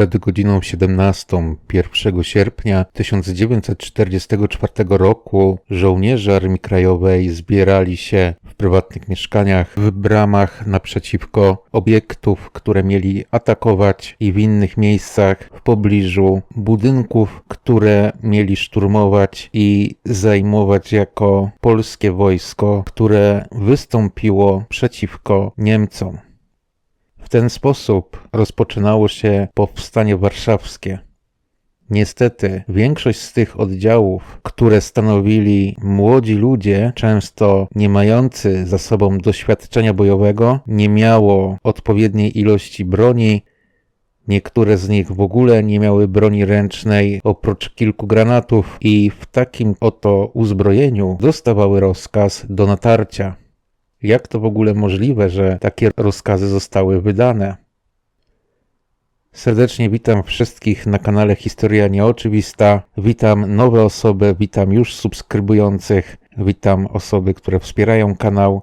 Przed godziną 17 1 sierpnia 1944 roku żołnierze Armii Krajowej zbierali się w prywatnych mieszkaniach w bramach naprzeciwko obiektów, które mieli atakować i w innych miejscach w pobliżu budynków, które mieli szturmować i zajmować jako polskie wojsko, które wystąpiło przeciwko Niemcom ten sposób rozpoczynało się powstanie warszawskie. Niestety, większość z tych oddziałów, które stanowili młodzi ludzie, często nie mający za sobą doświadczenia bojowego, nie miało odpowiedniej ilości broni. Niektóre z nich w ogóle nie miały broni ręcznej oprócz kilku granatów, i w takim oto uzbrojeniu dostawały rozkaz do natarcia. Jak to w ogóle możliwe, że takie rozkazy zostały wydane? Serdecznie witam wszystkich na kanale Historia Nieoczywista. Witam nowe osoby, witam już subskrybujących, witam osoby, które wspierają kanał.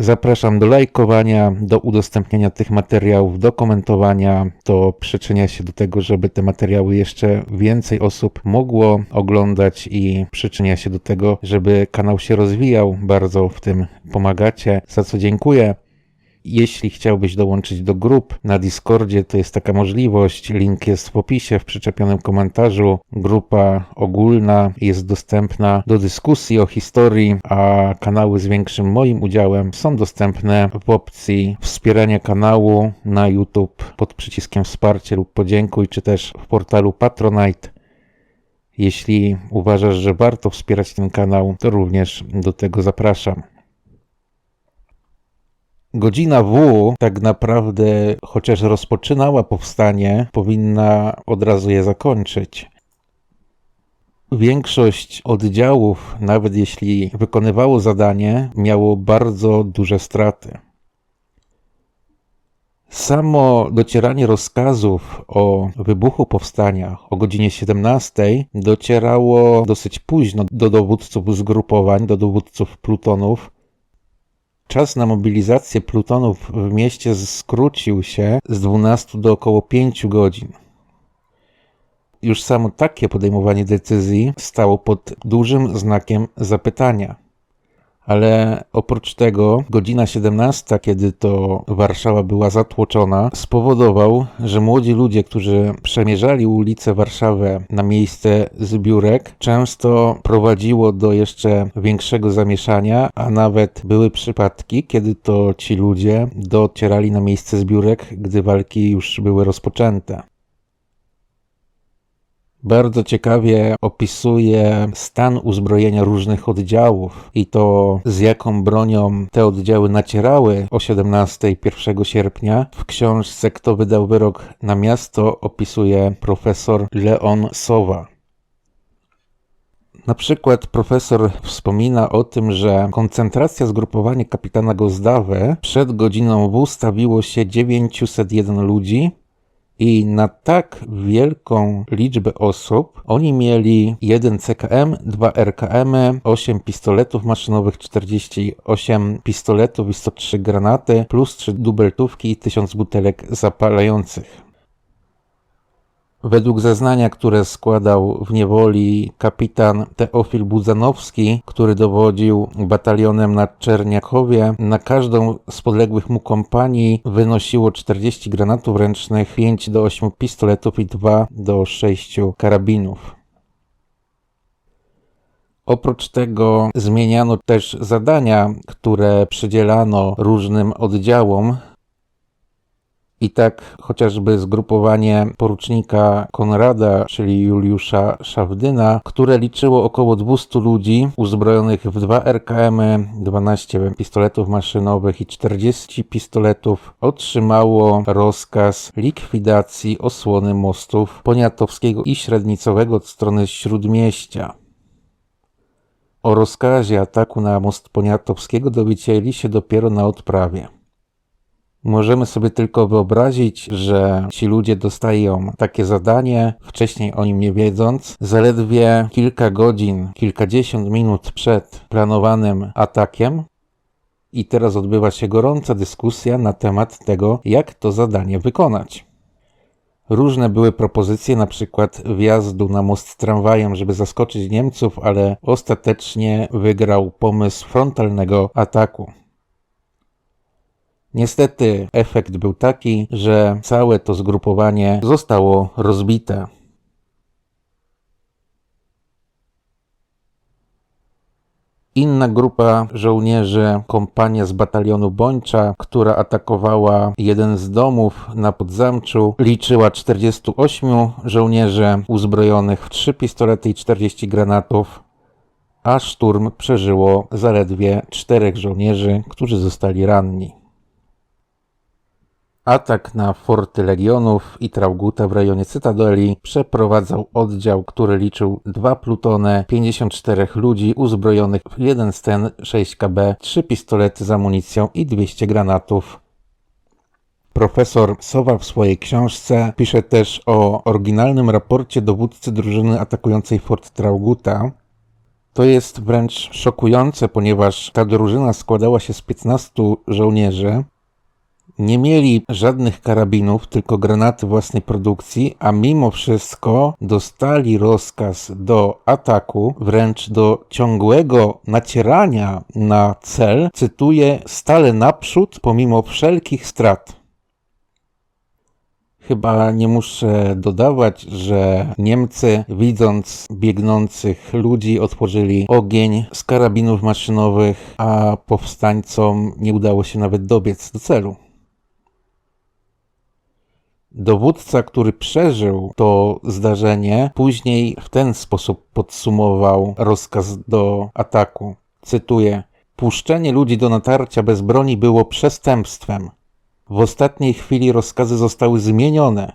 Zapraszam do lajkowania, do udostępniania tych materiałów, do komentowania. To przyczynia się do tego, żeby te materiały jeszcze więcej osób mogło oglądać i przyczynia się do tego, żeby kanał się rozwijał. Bardzo w tym pomagacie, za co dziękuję. Jeśli chciałbyś dołączyć do grup na Discordzie, to jest taka możliwość. Link jest w opisie, w przyczepionym komentarzu. Grupa ogólna jest dostępna do dyskusji o historii, a kanały z większym moim udziałem są dostępne w opcji wspierania kanału na YouTube pod przyciskiem wsparcie lub podziękuj, czy też w portalu Patronite. Jeśli uważasz, że warto wspierać ten kanał, to również do tego zapraszam. Godzina W tak naprawdę, chociaż rozpoczynała powstanie, powinna od razu je zakończyć. Większość oddziałów, nawet jeśli wykonywało zadanie, miało bardzo duże straty. Samo docieranie rozkazów o wybuchu powstania o godzinie 17 docierało dosyć późno do dowódców zgrupowań, do dowódców plutonów, Czas na mobilizację plutonów w mieście skrócił się z 12 do około 5 godzin. Już samo takie podejmowanie decyzji stało pod dużym znakiem zapytania. Ale oprócz tego godzina 17, kiedy to Warszawa była zatłoczona, spowodował, że młodzi ludzie, którzy przemierzali ulice Warszawy na miejsce zbiórek, często prowadziło do jeszcze większego zamieszania, a nawet były przypadki, kiedy to ci ludzie docierali na miejsce zbiórek, gdy walki już były rozpoczęte. Bardzo ciekawie opisuje stan uzbrojenia różnych oddziałów i to z jaką bronią te oddziały nacierały o 17 1 sierpnia. W książce Kto wydał wyrok na miasto opisuje profesor Leon Sowa. Na przykład profesor wspomina o tym, że koncentracja zgrupowania kapitana Gozdawe przed godziną W stawiło się 901 ludzi, i na tak wielką liczbę osób oni mieli jeden CKM, dwa RKM, 8 pistoletów maszynowych, 48 pistoletów i 103 granaty, plus 3 dubeltówki i 1000 butelek zapalających. Według zeznania, które składał w niewoli kapitan Teofil Budzanowski, który dowodził batalionem na Czerniakowie, na każdą z podległych mu kompanii wynosiło 40 granatów ręcznych, 5 do 8 pistoletów i 2 do 6 karabinów. Oprócz tego zmieniano też zadania, które przydzielano różnym oddziałom, i tak chociażby zgrupowanie porucznika Konrada, czyli Juliusza Szawdyna, które liczyło około 200 ludzi uzbrojonych w dwa RKM, 12 pistoletów maszynowych i 40 pistoletów, otrzymało rozkaz likwidacji osłony mostów poniatowskiego i średnicowego od strony śródmieścia. O rozkazie ataku na most poniatowskiego dowiedzieli się dopiero na odprawie. Możemy sobie tylko wyobrazić, że ci ludzie dostają takie zadanie, wcześniej o nim nie wiedząc, zaledwie kilka godzin, kilkadziesiąt minut przed planowanym atakiem. I teraz odbywa się gorąca dyskusja na temat tego, jak to zadanie wykonać. Różne były propozycje, na przykład wjazdu na most tramwajem, żeby zaskoczyć Niemców, ale ostatecznie wygrał pomysł frontalnego ataku. Niestety efekt był taki, że całe to zgrupowanie zostało rozbite. Inna grupa żołnierzy, kompania z batalionu Bończa, która atakowała jeden z domów na Podzamczu, liczyła 48 żołnierzy uzbrojonych w 3 pistolety i 40 granatów, a szturm przeżyło zaledwie czterech żołnierzy, którzy zostali ranni. Atak na forty legionów i Trauguta w rejonie Cytadeli przeprowadzał oddział, który liczył dwa plutony, 54 ludzi uzbrojonych w jeden sten 6 KB, trzy pistolety z amunicją i 200 granatów. Profesor Sowa w swojej książce pisze też o oryginalnym raporcie dowódcy drużyny atakującej Fort Trauguta, to jest wręcz szokujące, ponieważ ta drużyna składała się z 15 żołnierzy, nie mieli żadnych karabinów, tylko granaty własnej produkcji, a mimo wszystko dostali rozkaz do ataku, wręcz do ciągłego nacierania na cel, cytuję, stale naprzód pomimo wszelkich strat. Chyba nie muszę dodawać, że Niemcy, widząc biegnących ludzi, otworzyli ogień z karabinów maszynowych, a powstańcom nie udało się nawet dobiec do celu. Dowódca, który przeżył to zdarzenie, później w ten sposób podsumował rozkaz do ataku. Cytuję: Puszczenie ludzi do natarcia bez broni było przestępstwem. W ostatniej chwili rozkazy zostały zmienione.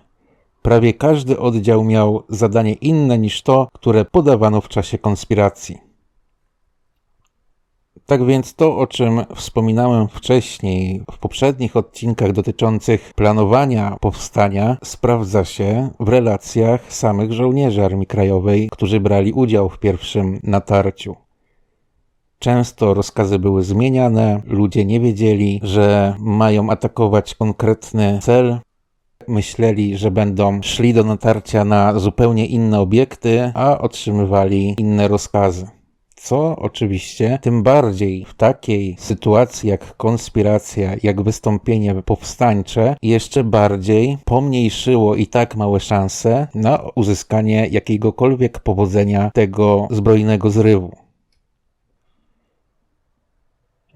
Prawie każdy oddział miał zadanie inne niż to, które podawano w czasie konspiracji. Tak więc to, o czym wspominałem wcześniej w poprzednich odcinkach dotyczących planowania powstania, sprawdza się w relacjach samych żołnierzy Armii Krajowej, którzy brali udział w pierwszym natarciu. Często rozkazy były zmieniane, ludzie nie wiedzieli, że mają atakować konkretny cel, myśleli, że będą szli do natarcia na zupełnie inne obiekty, a otrzymywali inne rozkazy co oczywiście tym bardziej w takiej sytuacji jak konspiracja, jak wystąpienie powstańcze, jeszcze bardziej pomniejszyło i tak małe szanse na uzyskanie jakiegokolwiek powodzenia tego zbrojnego zrywu.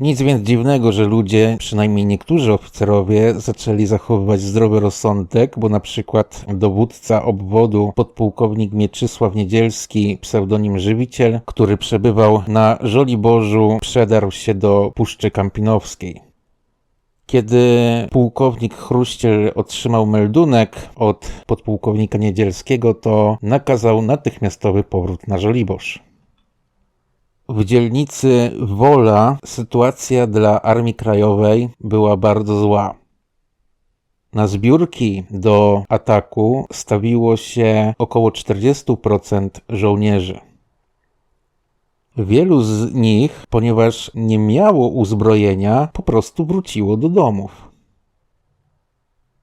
Nic więc dziwnego, że ludzie, przynajmniej niektórzy oficerowie, zaczęli zachowywać zdrowy rozsądek, bo na przykład dowódca obwodu, podpułkownik Mieczysław Niedzielski, pseudonim Żywiciel, który przebywał na Żoliborzu, przedarł się do Puszczy Kampinowskiej. Kiedy pułkownik Chruściel otrzymał meldunek od podpułkownika Niedzielskiego, to nakazał natychmiastowy powrót na Żoliborz. W dzielnicy Wola sytuacja dla Armii Krajowej była bardzo zła. Na zbiórki do ataku stawiło się około 40% żołnierzy. Wielu z nich, ponieważ nie miało uzbrojenia, po prostu wróciło do domów.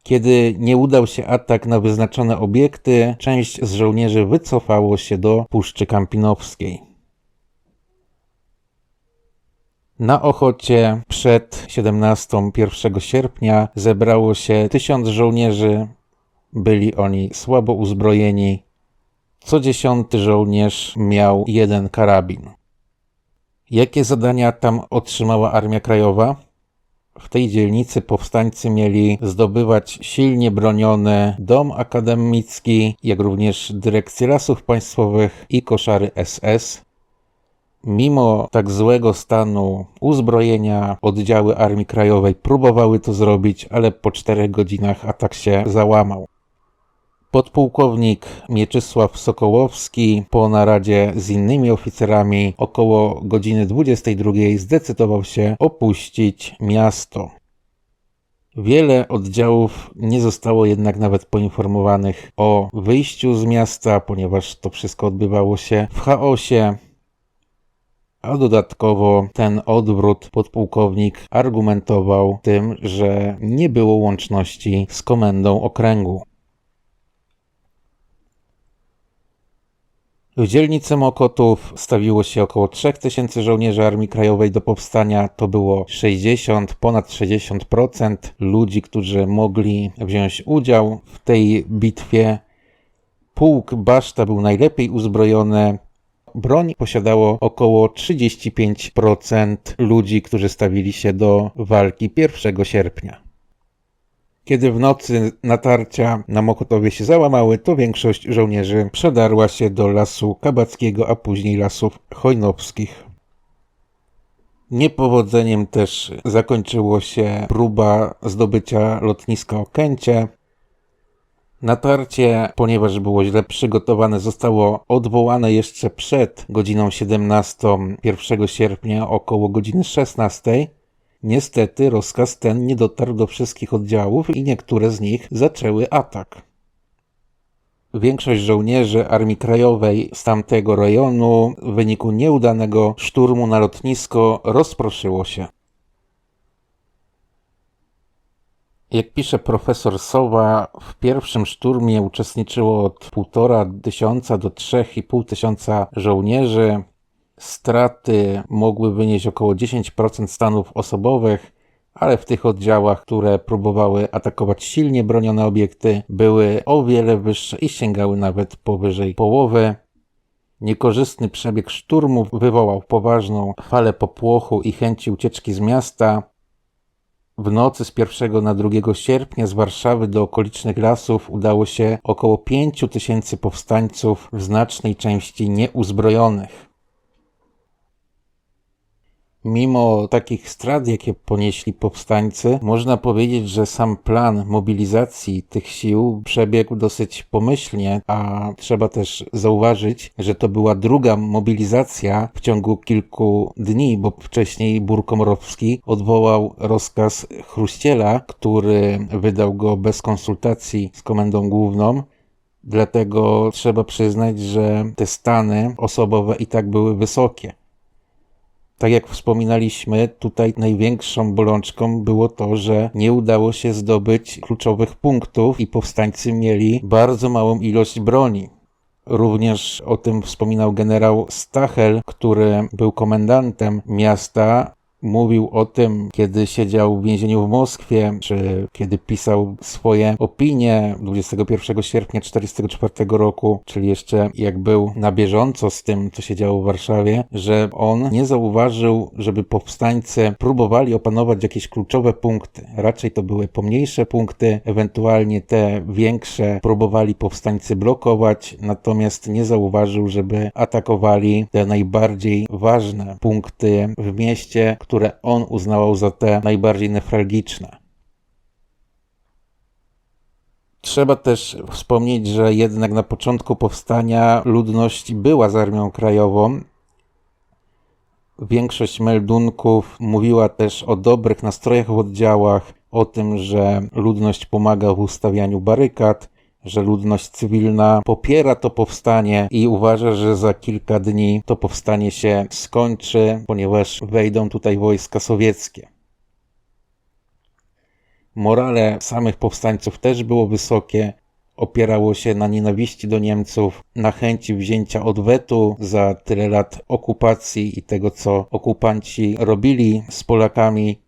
Kiedy nie udał się atak na wyznaczone obiekty, część z żołnierzy wycofało się do Puszczy Kampinowskiej. Na Ochocie przed 17 1 sierpnia zebrało się tysiąc żołnierzy. Byli oni słabo uzbrojeni. Co dziesiąty żołnierz miał jeden karabin. Jakie zadania tam otrzymała Armia Krajowa? W tej dzielnicy powstańcy mieli zdobywać silnie broniony dom akademicki, jak również dyrekcję lasów państwowych i koszary SS, Mimo tak złego stanu uzbrojenia, oddziały Armii Krajowej próbowały to zrobić, ale po czterech godzinach atak się załamał. Podpułkownik Mieczysław Sokołowski po naradzie z innymi oficerami około godziny 22 zdecydował się opuścić miasto. Wiele oddziałów nie zostało jednak nawet poinformowanych o wyjściu z miasta, ponieważ to wszystko odbywało się w chaosie a dodatkowo ten odwrót podpułkownik argumentował tym, że nie było łączności z komendą okręgu. W dzielnicy Mokotów stawiło się około 3000 żołnierzy Armii Krajowej do powstania. To było 60, ponad 60% ludzi, którzy mogli wziąć udział w tej bitwie. Pułk Baszta był najlepiej uzbrojony, Broń posiadało około 35% ludzi, którzy stawili się do walki 1 sierpnia. Kiedy w nocy natarcia na Mokotowie się załamały, to większość żołnierzy przedarła się do lasu kabackiego, a później lasów chojnowskich. Niepowodzeniem też zakończyło się próba zdobycia lotniska Okęcie. Natarcie, ponieważ było źle przygotowane, zostało odwołane jeszcze przed godziną 17 1 sierpnia około godziny 16. Niestety rozkaz ten nie dotarł do wszystkich oddziałów i niektóre z nich zaczęły atak. Większość żołnierzy Armii Krajowej z tamtego rejonu w wyniku nieudanego szturmu na lotnisko rozproszyło się. Jak pisze profesor Sowa, w pierwszym szturmie uczestniczyło od 1,5 tysiąca do 3,5 tysiąca żołnierzy. Straty mogły wynieść około 10% stanów osobowych, ale w tych oddziałach, które próbowały atakować silnie bronione obiekty, były o wiele wyższe i sięgały nawet powyżej połowy. Niekorzystny przebieg szturmów wywołał poważną falę popłochu i chęci ucieczki z miasta. W nocy z 1 na 2 sierpnia z Warszawy do okolicznych lasów udało się około 5 tysięcy powstańców, w znacznej części nieuzbrojonych. Mimo takich strat, jakie ponieśli powstańcy, można powiedzieć, że sam plan mobilizacji tych sił przebiegł dosyć pomyślnie, a trzeba też zauważyć, że to była druga mobilizacja w ciągu kilku dni, bo wcześniej Burkomorowski odwołał rozkaz Chruściela, który wydał go bez konsultacji z komendą główną. Dlatego trzeba przyznać, że te stany osobowe i tak były wysokie. Tak jak wspominaliśmy, tutaj największą bolączką było to, że nie udało się zdobyć kluczowych punktów i powstańcy mieli bardzo małą ilość broni. Również o tym wspominał generał Stachel, który był komendantem miasta mówił o tym, kiedy siedział w więzieniu w Moskwie, czy kiedy pisał swoje opinie 21 sierpnia 1944 roku, czyli jeszcze jak był na bieżąco z tym, co się działo w Warszawie, że on nie zauważył, żeby powstańcy próbowali opanować jakieś kluczowe punkty. Raczej to były pomniejsze punkty, ewentualnie te większe próbowali powstańcy blokować, natomiast nie zauważył, żeby atakowali te najbardziej ważne punkty w mieście, które on uznawał za te najbardziej newralgiczne. Trzeba też wspomnieć, że jednak na początku powstania ludność była z Armią Krajową. Większość meldunków mówiła też o dobrych nastrojach w oddziałach, o tym, że ludność pomaga w ustawianiu barykad, że ludność cywilna popiera to powstanie i uważa, że za kilka dni to powstanie się skończy, ponieważ wejdą tutaj wojska sowieckie. Morale samych powstańców też było wysokie, opierało się na nienawiści do Niemców, na chęci wzięcia odwetu za tyle lat okupacji i tego, co okupanci robili z Polakami.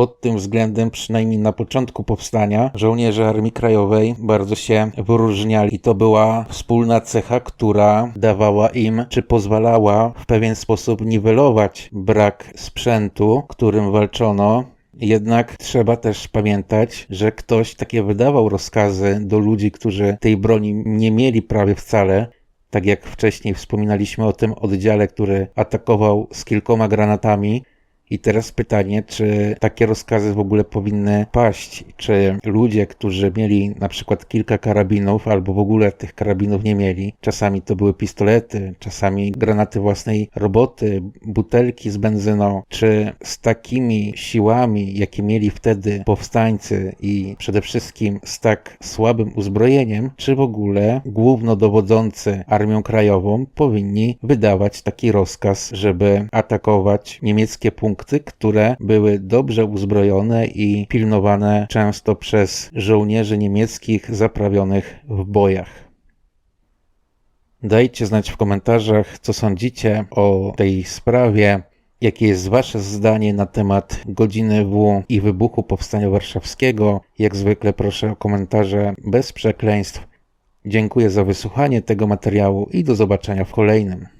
Pod tym względem, przynajmniej na początku powstania, żołnierze Armii Krajowej bardzo się wyróżniali. I to była wspólna cecha, która dawała im, czy pozwalała w pewien sposób niwelować brak sprzętu, którym walczono, jednak trzeba też pamiętać, że ktoś takie wydawał rozkazy do ludzi, którzy tej broni nie mieli prawie wcale. Tak jak wcześniej wspominaliśmy o tym oddziale, który atakował z kilkoma granatami, i teraz pytanie, czy takie rozkazy w ogóle powinny paść? Czy ludzie, którzy mieli na przykład kilka karabinów, albo w ogóle tych karabinów nie mieli, czasami to były pistolety, czasami granaty własnej roboty, butelki z benzyną, czy z takimi siłami, jakie mieli wtedy powstańcy i przede wszystkim z tak słabym uzbrojeniem, czy w ogóle głównodowodzący Armią Krajową powinni wydawać taki rozkaz, żeby atakować niemieckie punkty punkty, które były dobrze uzbrojone i pilnowane często przez żołnierzy niemieckich zaprawionych w bojach. Dajcie znać w komentarzach, co sądzicie o tej sprawie. Jakie jest Wasze zdanie na temat godziny W i wybuchu Powstania Warszawskiego? Jak zwykle proszę o komentarze bez przekleństw. Dziękuję za wysłuchanie tego materiału i do zobaczenia w kolejnym.